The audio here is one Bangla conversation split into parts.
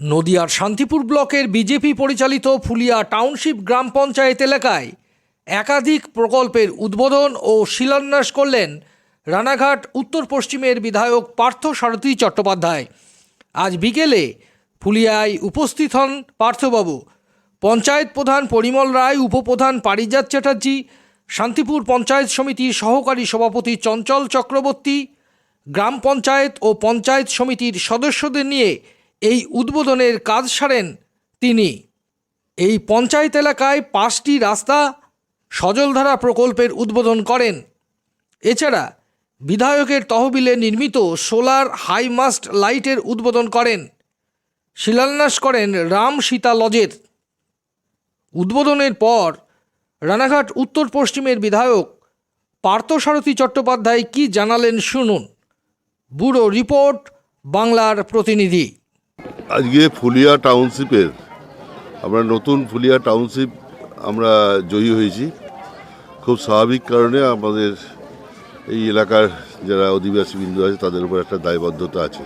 নদিয়ার শান্তিপুর ব্লকের বিজেপি পরিচালিত ফুলিয়া টাউনশিপ গ্রাম পঞ্চায়েত এলাকায় একাধিক প্রকল্পের উদ্বোধন ও শিলান্যাস করলেন রানাঘাট উত্তর পশ্চিমের বিধায়ক পার্থ সারথী চট্টোপাধ্যায়। আজ বিকেলে ফুলিয়ায় উপস্থিত হন পার্থবাবু। পঞ্চায়েত প্রধান পরিমল রায়, উপপ্রধান পারিজাত চ্যাটার্জি, শান্তিপুর পঞ্চায়েত সমিতির সহকারী সভাপতি চঞ্চল চক্রবর্তী, গ্রাম পঞ্চায়েত ও পঞ্চায়েত সমিতির সদস্যদের নিয়ে এই উদ্বোধনের কাজ সারেন তিনি। এই পঞ্চায়েত এলাকায় পাঁচটি রাস্তা সজলধারা প্রকল্পের উদ্বোধন করেন। এছাড়া বিধায়কের তহবিলে নির্মিত সোলার হাইমাস্ট লাইটের উদ্বোধন করেন। শিলান্যাস করেন রাম সীতা লজের। উদ্বোধনের পর রানাঘাট উত্তর পশ্চিমের বিধায়ক পার্থসারথী চট্টোপাধ্যায় কি জানালেন শুনুন। ব্যুরো রিপোর্ট, বাংলার প্রতিনিধি। আজকে ফুলিয়া টাউনশিপের, আমরা নতুন ফুলিয়া টাউনশিপ আমরা জয়ী হয়েছি। খুব স্বাভাবিক কারণে আমাদের এই এলাকার যারা অধিবাসী বিন্দু আছে, তাদের উপর একটা দায়বদ্ধতা আছে।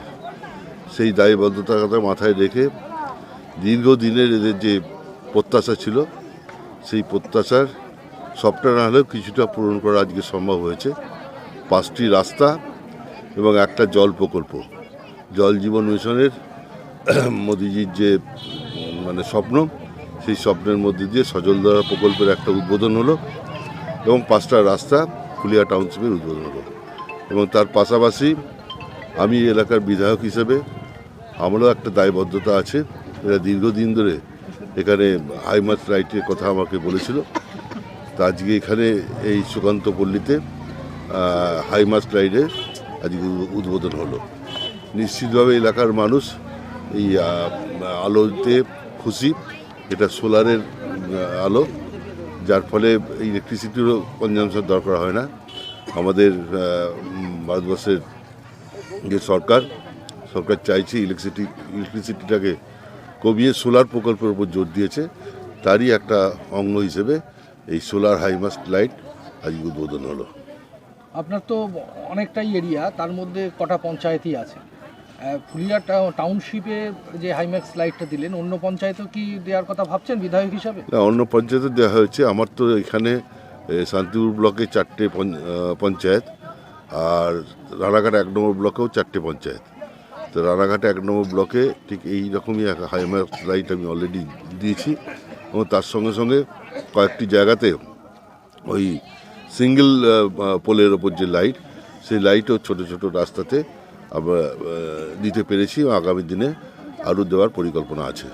সেই দায়বদ্ধতার কথা মাথায় রেখে দীর্ঘদিনের এদের যে প্রত্যাশা ছিল, সেই প্রত্যাশার সবটা না হলেও কিছুটা পূরণ করা আজকে সম্ভব হয়েছে। পাঁচটি রাস্তা এবং একটা জল প্রকল্প। জল জীবন মিশনের মোদিজির যে মানে স্বপ্ন, সেই স্বপ্নের মধ্যে দিয়ে সজলধারা প্রকল্পের একটা উদ্বোধন হলো এবং পাঁচটা রাস্তা ফুলিয়া টাউনশিপের উদ্বোধন হলো। এবং তার পাশাপাশি আমি এলাকার বিধায়ক হিসেবে আমারও একটা দায়বদ্ধতা আছে। এরা দীর্ঘদিন ধরে এখানে হাইমাস রাইটের কথা আমাকে বলেছিল। তা আজকে এখানে এই সুকান্ত পল্লীতে হাইমাস রাইডে আজকে উদ্বোধন হলো। নিশ্চিতভাবে এলাকার মানুষ এই আলোতে খুশি, এটা সোলারের আলো, যার ফলে ইলেকট্রিসিটিরও কনজামশন দরকার হয় না। আমাদের ভারতবর্ষের যে সরকার সরকার চাইছে ইলেকট্রিসিটি ইলেকট্রিসিটিটাকে কমিয়ে সোলার প্রকল্পের উপর জোর দিয়েছে। তারই একটা অঙ্গ হিসেবে এই সোলার হাইমাস্ট লাইট আজকে উদ্বোধন হলো। আপনার তো অনেকটাই এরিয়া তার মধ্যে কটা পঞ্চায়েতই আছে? ফুলিয়া টাউ- টাউনশিপে যে হাইম্যাক্স লাইটটা দিলেন, অন্য পঞ্চায়েতও কি দেওয়ার কথা ভাবছেন বিধায়ক হিসাবে? না, অন্য পঞ্চায়েতে দেওয়া হয়েছে। আমার তো এখানে শান্তিপুর ব্লকে চারটে পঞ্চ- পঞ্চায়েত, আর রানাঘাট এক নম্বর ব্লকেও চারটে পঞ্চায়েত। তো রানাঘাট এক নম্বর ব্লকে ঠিক এই রকমই হাইমার লাইট আমি অলরেডি দিয়েছি এবং তার সঙ্গে সঙ্গে কয়েকটি জায়গাতে ওই সিঙ্গেল পোলের ওপর যে লাইট সেই লাইটও ছোট ছোট রাস্তাতে আমরা দিতে পেরেছি। এবং আগামী দিনে আরও দেওয়ার পরিকল্পনা আছে।